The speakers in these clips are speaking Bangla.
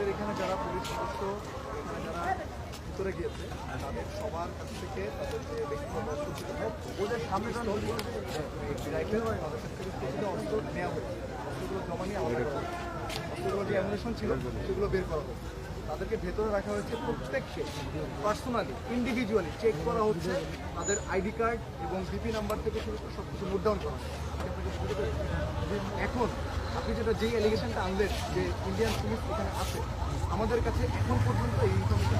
আমাদের এখানে যারা পুলিশ সদস্য যারা ভিতরে গিয়েছে, তাদের সবার কাছ থেকে তাদের যে ব্যক্তিগত অস্ত্র ছিল ওদের সামনে তাদের কাছ থেকে অস্ত্র নেওয়া হয়েছে। অস্ত্রগুলো জমা নিয়ে আমাদের অস্ত্রগুলো যে অ্যামুনেশন ছিল, সেগুলো বের করা হয়েছে। তাদেরকে ভেতরে রাখা হয়েছে প্রত্যেককে পার্সোনালি ইন্ডিভিজুয়ালি চেক করা হচ্ছে। তাদের আইডি কার্ড এবং বিপি নাম্বার থেকে শুরু করে সব কিছু নোট ডাউন করা? এখন আপনি যেটা যেই অ্যালিগেশনটা আনলেন যে ইন্ডিয়ান পুলিশ এখানে আছে আমাদের কাছে এখন পর্যন্ত এই ইনফরমেশন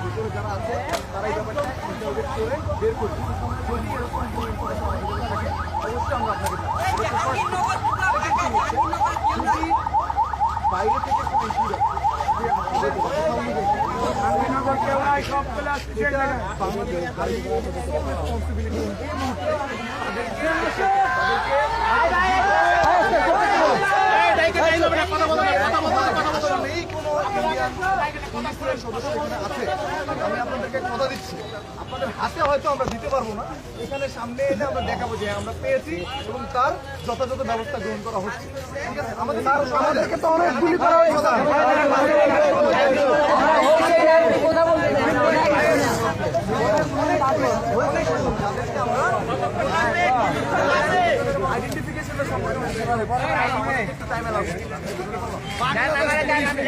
ভিতরে যারা আছে তারা এই ব্যাপারটা করে বের করবে যদি এরকম কোনো ইনফরমেশন আমাদের থাকে অবশ্যই আমরা আপনাকে যদি বাইরে থেকে কোনো ইস্যু বাংলাদেশ রেসপন্সিবিলিটি এই মুহূর্তে তাদেরকে তাদেরকে নেই কোনো ইন্ডিয়ান পুলিশের সদস্য এখানে আছে আমি আপনাদেরকে কথা দিচ্ছি। আপনাদের হাতে হয়তো আমরা দিতে পারব না। এখানে সামনে এলে আমরা দেখাবো যে আমরা পেয়েছি এবং তার যথাযথ ব্যবস্থা গ্রহণ করা হচ্ছে। ঠিক আছে? আমাদের আমাদেরকে তো অনেক গুলি করা আইডেন্টিফিকেশনের সম্পর্কে একটু টাইমে লাগবে স্যার যেভাবে গুলি করা হয়েছে মানে এটা কি বলব টিচার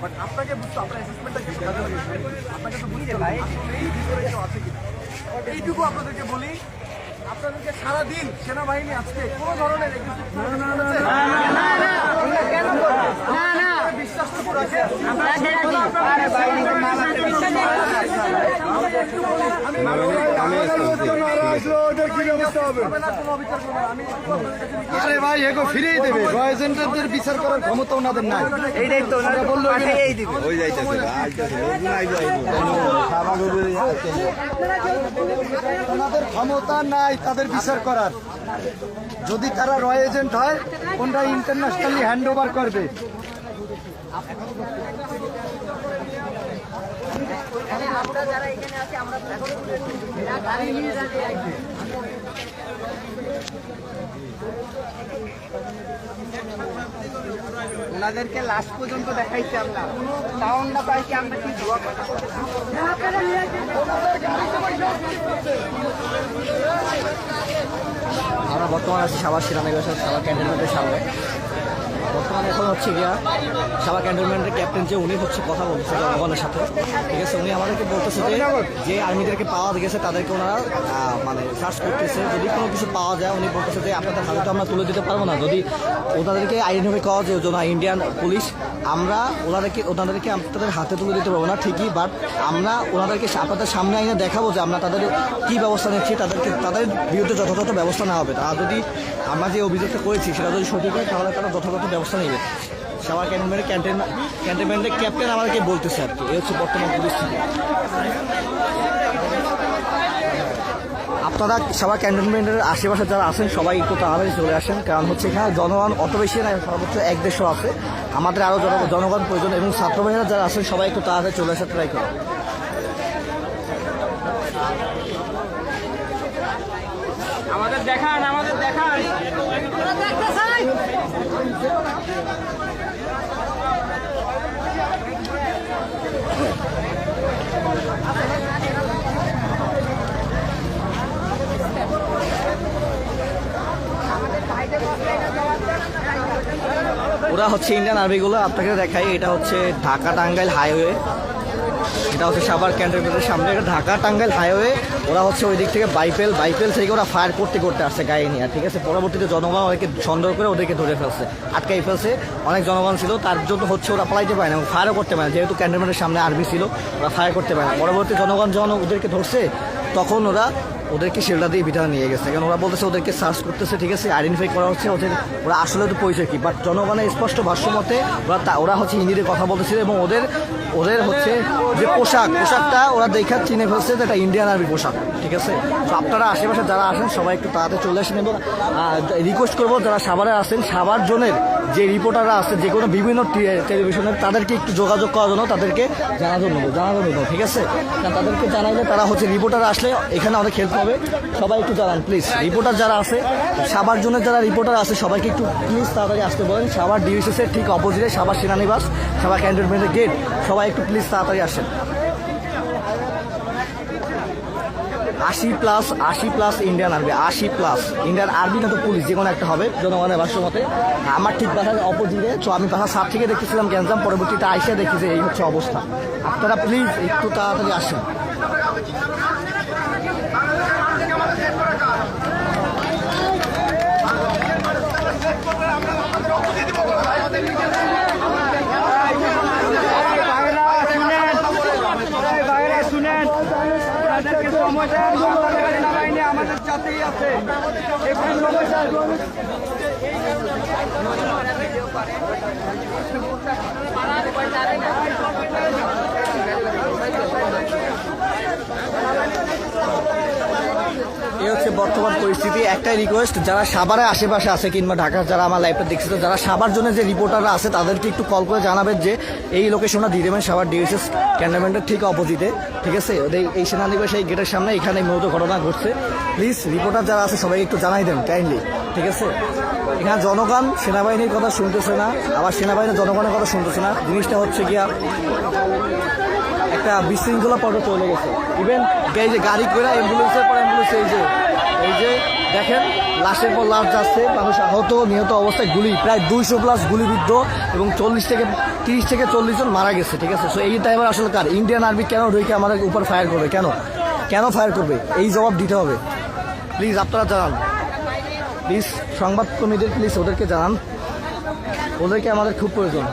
বাট আপনাকে বুঝতে আপনার অ্যাসেসমেন্টটা কি কাজে আপনাকে তো বুঝতে হবে এই ভিতরে কেউ আছে কিনা এইটুকু আপনাদেরকে বলি আপনাদেরকে সারাদিন সেনাবাহিনী আজকে কোনো ধরনের বিশ্বাস তো রাখে আরে ভাই এগো ফিরিয়ে দেবে। বিচার করার ক্ষমতা ওনাদের নাই। এইটাই তো ওনারা বলল এই দিবে। ওই যাইতেছে আইতেছে লোকজন আইবো আইবো ওনাদের ক্ষমতা নাই তাদের বিচার করার। যদি তারা রয় এজেন্ট হয় ওনারা ইন্টারন্যাশনালি হ্যান্ড ওভার করবে। ওনাদেরকে লাস্ট পর্যন্ত দেখাইছি আমরা। সাউন্ডটা পাইছি আমরা কি আমরা বর্তমানে আছি সাবার সিরানাগার সাবার ক্যান্টনমেন্টের সামনে। বর্তমানে এখন হচ্ছে গিয়া সাবা ক্যান্টনমেন্টের ক্যাপ্টেন যে উনি হচ্ছে কথা বলছে জনগণের সাথে, ঠিক আছে? উনি আমাদেরকে বলতেছে যে যে আর্মিদেরকে পাওয়া গেছে, তাদেরকে ওনারা মানে সার্চ করতেছে। যদি কোনো কিছু পাওয়া যায়, উনি বলতেছে যে, আপনাদের হাতে তো আমরা তুলে দিতে পারব না। যদি ওনাদেরকে আইডেন্টিফাই করা যে ওনা ইন্ডিয়ান পুলিশ আমরা ওনাদেরকে ওনাদেরকে আপনাদের হাতে তুলে দিতে পারব না, ঠিকই বাট আমরা ওনাদেরকে আপনাদের সামনে আইনে দেখাবো যে আমরা তাদের কি ব্যবস্থা নিচ্ছি, তাদেরকে, তাদের বিরুদ্ধে যথাযথ ব্যবস্থা নেওয়া হবে। তারা যদি আমরা যে অভিযোগটা করেছি, সেটা যদি সঠিক হয়, তাহলে তারা যথাযথ ব্যবস্থা নেবে। সাবার ক্যান্টনমেন্টের ক্যান্টেন ক্যান্টনমেন্টের ক্যাপ্টেন আমাদেরকে বলতেছে আর কি, এই হচ্ছে বর্তমান পরিস্থিতি। আপনারা সবাই ক্যান্টনমেন্টের আশেপাশে যারা আছেন, সবাই একটু তাড়াতাড়ি চলে আসেন, কারণ হচ্ছে এখানে জনগণ অত বেশি না, সর্বোচ্চ এক দেড়শো আছে। আমাদের আরও জনগণ প্রয়োজন এবং ছাত্র যারা আছেন, সবাই একটু তাড়াতাড়ি চলে আসার ট্রাই করুন। আমাদের দেখান আমাদের দেখান। ওরা হচ্ছে ইন্ডিয়ান আর্মিগুলো আপনাকে দেখাই, এটা হচ্ছে ঢাকা টাঙ্গাইল হাইওয়ে এটা হচ্ছে সাবার ক্যান্টনমেন্টের সামনে, এটা ঢাকা টাঙ্গাইল হাইওয়ে। ওরা হচ্ছে ওই দিক থেকে বাইপেল বাইপেল থেকে ওরা ফায়ার করতে করতে আসছে গায়ে নিয়ে ঠিক আছে? পরবর্তীতে জনগণ ওদেরকে সন্দেহ করে ওদেরকে ধরে ফেলছে, আটকাই ফেলছে। অনেক জনগণ ছিল, তার জন্য হচ্ছে ওরা পালাইতে পারে না ফায়ারও করতে পারে না। যেহেতু ক্যান্টনমেন্টের সামনে আর্মি ছিল, ওরা ফায়ার করতে পারে না। পরবর্তী জনগণ যখন ওদেরকে ধরছে, তখন ওরা ওদেরকে শেল্টার দিয়ে ভিতরে নিয়ে গেছে। কারণ ওরা বলতেছে ওদেরকে সার্চ করতেছে, ঠিক আছে আইডেন্টিফাই করা হচ্ছে, ওদের ওরা আসলে তো পরিচয় কি? বাট জনগণের স্পষ্ট ভাষ্য মতে, ওরা ওরা হচ্ছে হিন্দিতে কথা বলতেছিল এবং ওদের ওদের হচ্ছে যে পোশাক, পোশাকটা ওরা দেখা চিনে ফেলছে যে এটা ইন্ডিয়ান আর্মি পোশাক, ঠিক আছে? তো আপনারা আশেপাশে যারা আসেন, সবাই একটু তাড়াতাড়ি চলে আসেন এবং রিকোয়েস্ট করব যারা সাভারে আসেন সাভার জনের যে রিপোর্টাররা আছে, যে কোনো বিভিন্ন টেলিভিশনের তাদেরকে একটু যোগাযোগ করার জন্য তাদেরকে জানানোর জন্য জানানোর জন্য, ঠিক আছে? তাদেরকে জানাইলে তারা হচ্ছে রিপোর্টার আসলে এখানে অনেক হেল্প হবে। সবাই একটু জানান প্লিজ রিপোর্টার যারা আছে, সাভার জন্য যারা রিপোর্টার আছে, সবাইকে একটু প্লিজ তাড়াতাড়ি আসতে বলেন। সাবার ডিভিসিস এর ঠিক অপোজিটে সাবার সেনানিবাস, সাভার ক্যান্টনমেন্টের গেট সবাই একটু প্লিজ তাড়াতাড়ি আসেন। আশি প্লাস আশি প্লাস ইন্ডিয়ান আর্মি আশি প্লাস ইন্ডিয়ান আর্মি না তো পুলিশ যে কোনো একটা হবে, জনগণের ভাষ্য মতে। আমার ঠিক বাসার অপোজিটে তো আমি বাসা সাত থেকে দেখতেছিলাম গ্যাঞ্জাম, পরবর্তীতে আইসে দেখেছি এই হচ্ছে অবস্থা। আপনারা প্লিজ একটু তাড়াতাড়ি আসেন। আমাদের সাথেই আছে। এই হচ্ছে বর্তমান পরিস্থিতি, একটাই রিকোয়েস্ট যারা সাভারের আশেপাশে আছে কিংবা ঢাকার যারা আমার লাইফটা দেখছে, তো যারা সাভার জন্য যে রিপোর্টাররা আছে, তাদেরকে একটু কল করে জানাবেন যে এই লোকেশনটা দেবেন, সাভার ডিএসএস ক্যান্টনমেন্টের ঠিক অপোজিটে ঠিক আছে? ওদের এই সেনানিবাস এই গেটের সামনে এখানে মূলত ঘটনা ঘটছে। প্লিজ রিপোর্টার যারা আছে সবাই একটু জানাই দেন কাইন্ডলি ঠিক আছে? এখানে জনগণ, সেনাবাহিনীর কথা শুনতেছে না, আবার সেনাবাহিনীর জনগণের কথা শুনতেছে না। জিনিসটা হচ্ছে গিয়া, একটা বিশৃঙ্খলা পর্ব চলে গেছে। ইভেন এই যে গাড়ি করে অ্যাম্বুলেন্সের পর অ্যাম্বুলেন্স এই যে এই যে দেখেন, লাশের পর লাশ যাচ্ছে, মানুষ আহত, নিহত অবস্থায় গুলি, প্রায় দুইশো প্লাস গুলিবিদ্ধ এবং চল্লিশ থেকে তিরিশ থেকে চল্লিশ জন মারা গেছে, ঠিক আছে? সো এই টাইমের আসলে কার? ইন্ডিয়ান আর্মি কেন ঢুকে আমাদের উপর ফায়ার করবে? কেন? কেন ফায়ার করবে? এই জবাব দিতে হবে। প্লিজ আপনারা জানান। প্লিজ সংবাদ কর্মীদের প্লিজ ওদেরকে জানান। ওদেরকে আমাদের খুব প্রয়োজন।